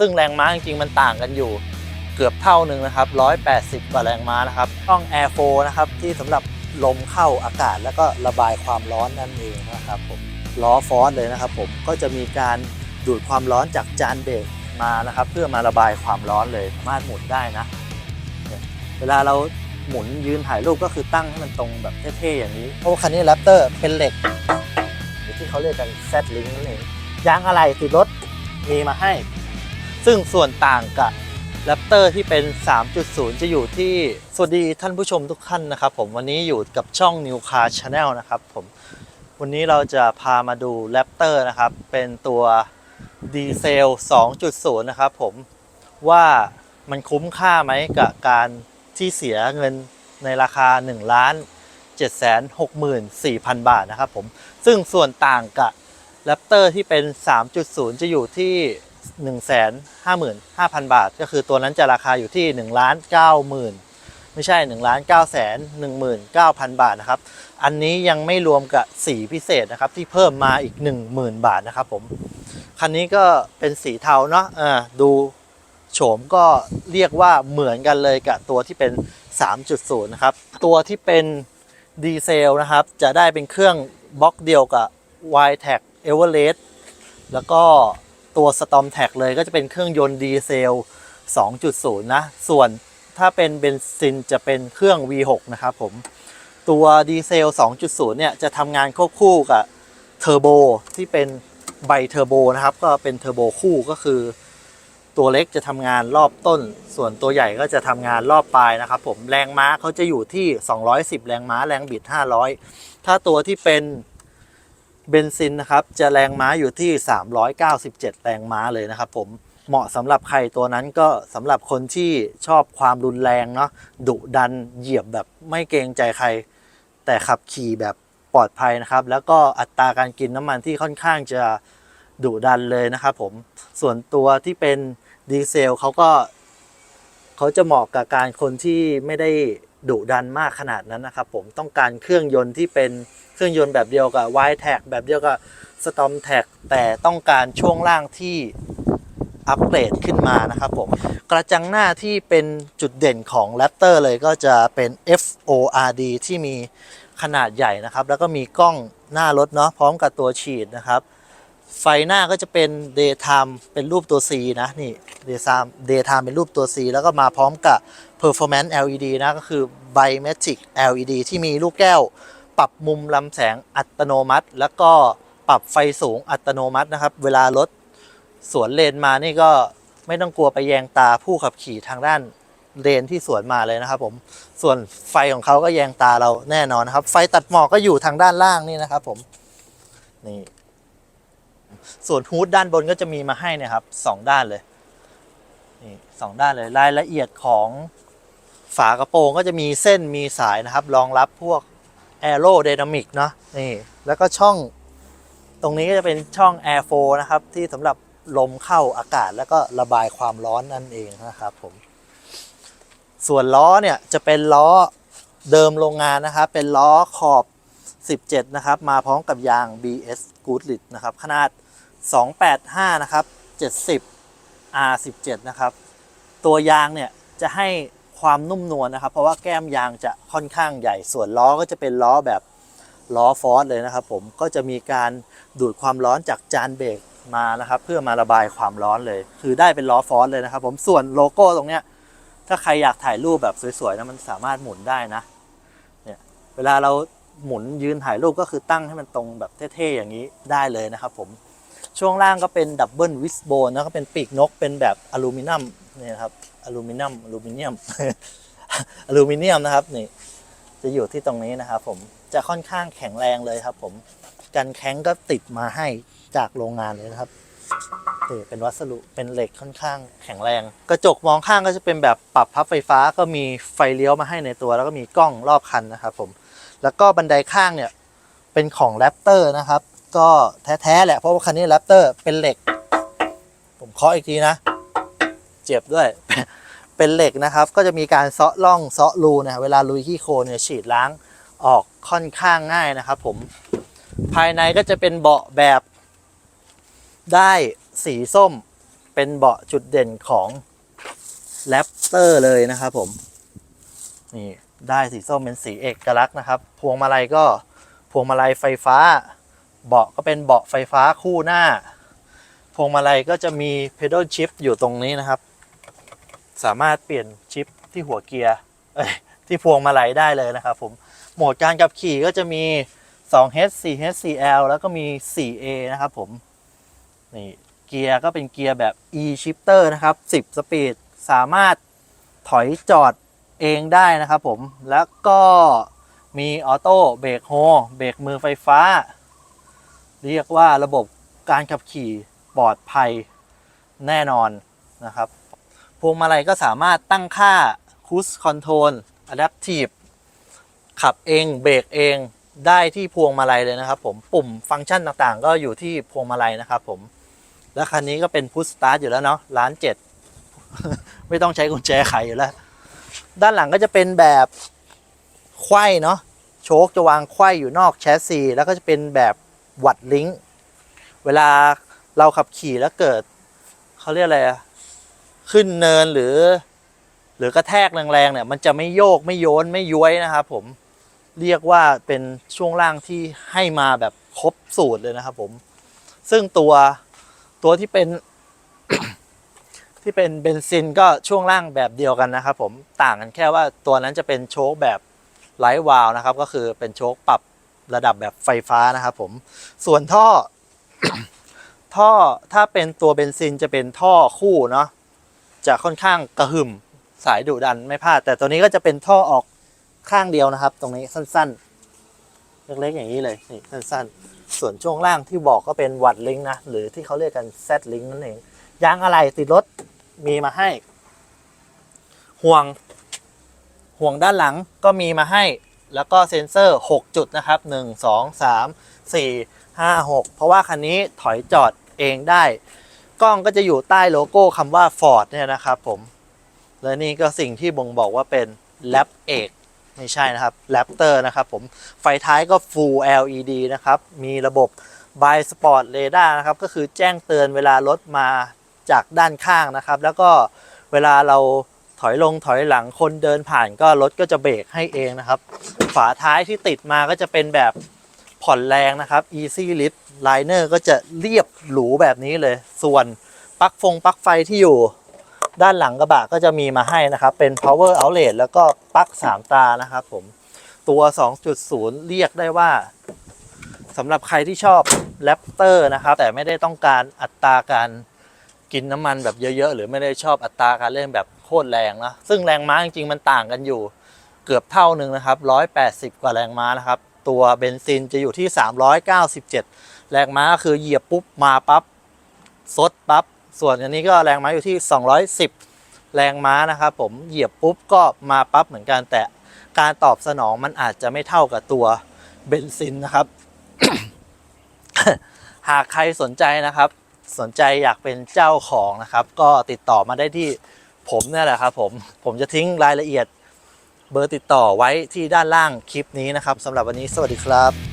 ซึ่งแรงม้าจริงๆมันต่างกันอยู่เกือบเท่าหนึ่งนะครับ 180 กว่าแรงม้านะครับช่อง Air 4นะครับที่สำหรับลมเข้าอากาศแล้วก็ระบายความร้อนนั่นเองนะครับผมล้อฟอสเลยนะครับผมก็จะมีการดูดความร้อนจากจานเบรกมานะครับ เพื่อมาระบายความร้อนเลยสามารถหมุนได้นะ เวลาเราหมุนยืนถ่ายรูปก็คือตั้งให้มันตรงแบบเท่ๆอย่างนี้เพราะคันนี้แรปเตอร์เป็นเหล็กหรือที่เขาเรียกกันแซดลิงนั่นเองยางอะไรติดรถมีมาให้ ซึ่งส่วนต่างกับแรปเตอร์ที่เป็น 3.0 จะอยู่ที่ สวัสดีท่านผู้ชมทุกท่านนะครับ ผมวันนี้อยู่กับช่อง New Car Channel นะครับผมวันนี้เราจะพามาดูแรปเตอร์นะครับ เป็นตัวดีเซล 2.0 นะครับผมว่ามันคุ้มค่าไหมกับการที่เสียเงินในราคา 1 ล้าน 764,000 บาทนะครับผมซึ่งส่วนต่างกับแรปเตอร์ที่เป็น 3.0 จะอยู่ที่ 155,000 บาท ก็คือตัวนั้นจะราคาอยู่ที่1ล้าน90,000 ไม่ใช่1ล้าน9แสน19,000 บาทนะครับ อันนี้ยังไม่รวมกับสีพิเศษนะครับที่เพิ่มมาอีก 10,000 บาทนะครับผม คันนี้ก็เป็นสีเทาเนาะอ่าดูโฉมก็เรียกว่าเหมือนกันเลยกับตัวที่เป็น 3.0 นะครับ ตัวที่เป็นดีเซลนะครับ จะได้เป็นเครื่องบล็อกเดียวกับ y t e c e v e r e s t แล้วก็ ตัว Storm t a g เลยก็จะเป็นเครื่องยนต์ดีเซล 2.0 นะ ส่วนถ้าเป็นเบนซินจะเป็นเครื่อง V6 นะครับผม ตัวดีเซล 2.0 เนี่ย จะทำงานควบคู่กับเทอร์โบที่เป็นไบเทอร์โบนะครับ ก็เป็นเทอร์โบคู่ก็คือ ตัวเล็กจะทำงานรอบต้น ส่วนตัวใหญ่ก็จะทำงานรอบปลายนะครับผม แรงม้าเขาจะอยู่ที่ 210 แรงม้า แรงบิด 500 ถ้าตัวที่เป็น เบนซินนะครับจะแรงม้าอยู่ที่ 397 แรงม้าเลยนะครับผมเหมาะสำหรับใครตัวนั้นก็สำหรับคนที่ชอบความรุนแรงเนาะดุดันเหยียบแบบไม่เกรงใจใคร แต่ขับขี่แบบปลอดภัยนะครับ แล้วก็อัตราการกินน้ำมันที่ค่อนข้างจะดุดันเลยนะครับผมส่วนตัวที่เป็นดีเซลเขาก็เขาจะเหมาะกับการคนที่ไม่ได้ ดุดันมากขนาดนั้นนะครับผมต้องการเครื่องยนต์ที่เป็นเครื่องยนต์แบบเดียวกับ y t a g แบบเดียวกับ Storm t a g แต่ต้องการช่วงล่างที่อัปเกรดขึ้นมานะครับผมกระจังหน้าที่เป็นจุดเด่นของ Raptor เลยก็จะเป็น FORD ที่มีขนาดใหญ่นะครับ แล้วก็มีกล้องหน้ารถเนาะพร้อมกับตัวฉีดนะครับ ไฟหน้าก็จะเป็น daytime เป็นรูปตัว C นะนี่ daytime daytime เป็นรูปตัว C แล้วก็มาพร้อมกับ performance LED นะ ก็คือ biometric LED ที่มีลูกแก้ว ปรับมุมลำแสงอัตโนมัติ แล้วก็ปรับไฟสูงอัตโนมัตินะครับ เวลารถสวนเลนมานี่ก็ไม่ต้องกลัวไปแยงตาผู้ขับขี่ทางด้านเลนที่สวนมาเลยนะครับผมส่วนไฟของเขาก็แยงตาเราแน่นอนนะครับ ไฟตัดหมอกก็อยู่ทางด้านล่างนี่นะครับผมนี่ส่วนฮูดด้านบนก็จะมีมาให้นะครับสองด้านเลยนี่สองด้านเลยรายละเอียดของ ฝากระโปรงก็จะมีเส้นมีสายนะครับ รองรับพวกแอโร d y นามิกเนาะนี่แล้วก็ช่องตรงนี้ก็จะเป็นช่อง Air 4นะครับ ที่สำหรับลมเข้าอากาศแล้วก็ระบายความร้อนนั่นเองนะครับผม ส่วนล้อเนี่ยจะเป็นล้อเดิมโรงงานนะครับ เป็นล้อขอบ 17 นะครับ มาพร้อมกับยาง BS Goodrich นะครับ ขนาด 285 นะครับ 70 R17 นะครับ ตัวยางเนี่ยจะให้ ความนุ่มนวลนะครับ เพราะว่าแก้มยางจะค่อนข้างใหญ่ ส่วนล้อก็จะเป็นล้อแบบล้อฟอสเลยนะครับผมก็จะมีการดูดความร้อนจากจานเบรกมานะครับ เพื่อมาระบายความร้อนเลย คือได้เป็นล้อฟอสเลยนะครับ ผมส่วนโลโก้ตรงเนี้ยถ้าใครอยากถ่ายรูปแบบสวยๆนะมันสามารถหมุนได้นะเนี่ยเวลาเราหมุนยืนถ่ายรูปก็คือตั้งให้มันตรงแบบเท่ๆอย่างนี้ได้เลยนะครับผม ช่วงล่างก็เป็นดับเบิลวิสโบนนะก็เป็นปีกนกเป็นแบบอลูมิเนียมนี่ครับอลูมิเนียมอลูมิเนียมอลูมิเนียมนะครับนี่จะอยู่ที่ตรงนี้นะครับผมจะค่อนข้างแข็งแรงเลยครับ ผมกันแข็งก็ติดมาให้จากโรงงานเลยนะครับเป็นวัสดุเป็นเหล็กค่อนข้างแข็งแรง กระจกมองข้างก็จะเป็นแบบปรับพับไฟฟ้าก็มีไฟเลี้ยวมาให้ในตัว แล้วก็มีกล้องรอบคันนะครับผมแล้วก็บันไดข้างเนี่ยเป็นของแรปเตอร์นะครับ ก็แท้ๆแหละเพราะว่าคันนี้แรปเตอร์เป็นเหล็ก ผมเคาะอีกทีนะ เจ็บด้วย เป็นเหล็กนะครับ ก็จะมีการเซาะร่องเซาะรูนะเวลาลุยขี้โคลนเนี่ยฉีดล้างออกค่อนข้างง่ายนะครับ ผมภายในก็จะเป็นเบาะแบบได้สีส้มเป็นเบาะจุดเด่นของแรปเตอร์เลยนะครับผม นี่ได้สีส้มเป็นสีเอกลักษณ์นะครับ พวงมาลัยก็พวงมาลัยไฟฟ้า เบาะก็เป็นเบาะไฟฟ้าคู่หน้า พวงมาลัยก็จะมี pedal shift อยู่ตรงนี้นะครับ สามารถเปลี่ยนชิปที่หัวเกียร์ที่พวงมาลัยได้เลยนะครับผม โหมดการขับขี่ก็จะมี 2H 4H 4L แล้วก็มี 4A นะครับผม นี่เกียร์ก็เป็นเกียร์แบบ e shifter นะครับ 10 สปีด สามารถถอยจอดเองได้นะครับผม แล้วก็มีออโต้เบรกโฮเบรกมือไฟฟ้า เรียกว่าระบบการขับขี่ปลอดภัยแน่นอนนะครับ พวงมาลัยก็สามารถตั้งค่า cruise control adaptive ขับเองเบรกเองได้ที่พวงมาลัยเลยนะครับ ผมปุ่มฟังก์ชันต่างๆ ก็อยู่ที่พวงมาลัยนะครับ ผม และคันนี้ก็เป็นพุชสตาร์ทอยู่แล้วเนาะล้านเจ็ดไม่ต้องใช้กุญแจไขอยู่แล้ว ด้านหลังก็จะเป็นแบบไขว้เนาะโชคจะวางไขว้อยู่นอกแชสซีแล้วก็จะเป็นแบบ วัดลิงก์เวลาเราขับขี่แล้วเกิดเขาเรียกอะไรขึ้นเนินหรือ หรือกระแทกแรงๆเนี่ย มันจะไม่โยกไม่โยนไม่ย้วยนะครับผมเรียกว่าเป็นช่วงล่างที่ให้มาแบบครบสูตรเลยนะครับผม ซึ่งตัวตัวที่เป็น ที่เป็นเบนซินก็ช่วงล่างแบบเดียวกันนะครับผมต่างกันแค่ว่าตัวนั้นจะเป็นโชคแบบไลท์วาลนะครับ ก็คือเป็นโชคปรับ ระดับแบบไฟฟ้านะครับผม ส่วนท่อ ท่อถ้าเป็นตัวเบนซินจะเป็นท่อคู่เนาะจะค่อนข้างกระหึ่มสายดุดันไม่พลาด แต่ตัวนี้ก็จะเป็นท่อออกข้างเดียวนะครับ ตรงนี้สั้นๆ เล็กๆอย่างนี้เลยนี่สั้นๆ ส่วนช่วงล่างที่บอกก็เป็นวัดลิงนะ หรือที่เขาเรียกกันแซดลิงนั่นเองยางอะไรติดรถมีมาให้ ห่วง ห่วงด้านหลังก็มีมาให้ แล้วก็เซ็นเซอร์ 6 จุดนะครับ 1 2 3 4 5 6 เพราะว่าคันนี้ถอยจอดเองได้ กล้องก็จะอยู่ใต้โลโก้คำว่า Ford เนี่ยนะครับผม และนี่ก็สิ่งที่บ่งบอกว่าเป็นแรปเอกไม่ใช่นะครับแรปเตอร์นะครับผม ไฟท้ายก็ Full LED นะครับ มีระบบ by Spot Radar นะครับ ก็คือแจ้งเตือนเวลารถมาจากด้านข้างนะครับ แล้วก็เวลาเรา ถอยลงถอยหลังคนเดินผ่านก็รถก็จะเบรกให้เองนะครับ ฝาท้ายที่ติดมาก็จะเป็นแบบผ่อนแรงนะครับ Easy Lift Liner ก็จะเรียบหรูแบบนี้เลย ส่วนปลั๊กฟงปลั๊กไฟที่อยู่ ด้านหลังกระบะก็จะมีมาให้นะครับ เป็น power outlet แล้วก็ปลั๊ก3ตานะครับผมตัว 2.0 เรียกได้ว่าสำหรับใครที่ชอบแรปเตอร์นะครับ แต่ไม่ได้ต้องการอัตราการกินน้ำมันแบบเยอะๆ หรือไม่ได้ชอบอัตราการเล่นแบบ ตรแรงนะ ซึ่งแรงม้าจริงๆมันต่างกันอยู่เกือบเท่าหนึ่งนะครับ 180 กว่าแรงม้านะครับ ตัวเบนซินจะอยู่ที่ 397 แรงม้าคือเหยียบปุ๊บมาปั๊บซดปั๊บ ส่วนอันนี้ก็แรงม้าอยู่ที่ 210 แรงม้านะครับผม เหยียบปุ๊บก็มาปั๊บเหมือนกัน แต่การตอบสนองมันอาจจะไม่เท่ากับตัวเบนซินนะครับ หากใครสนใจนะครับ สนใจอยากเป็นเจ้าของนะครับ ก็ติดต่อมาได้ที่ ผมเนี่ยแหละครับผม ผมจะทิ้งรายละเอียดเบอร์ติดต่อไว้ที่ด้านล่างคลิปนี้นะครับสำหรับวันนี้สวัสดีครับ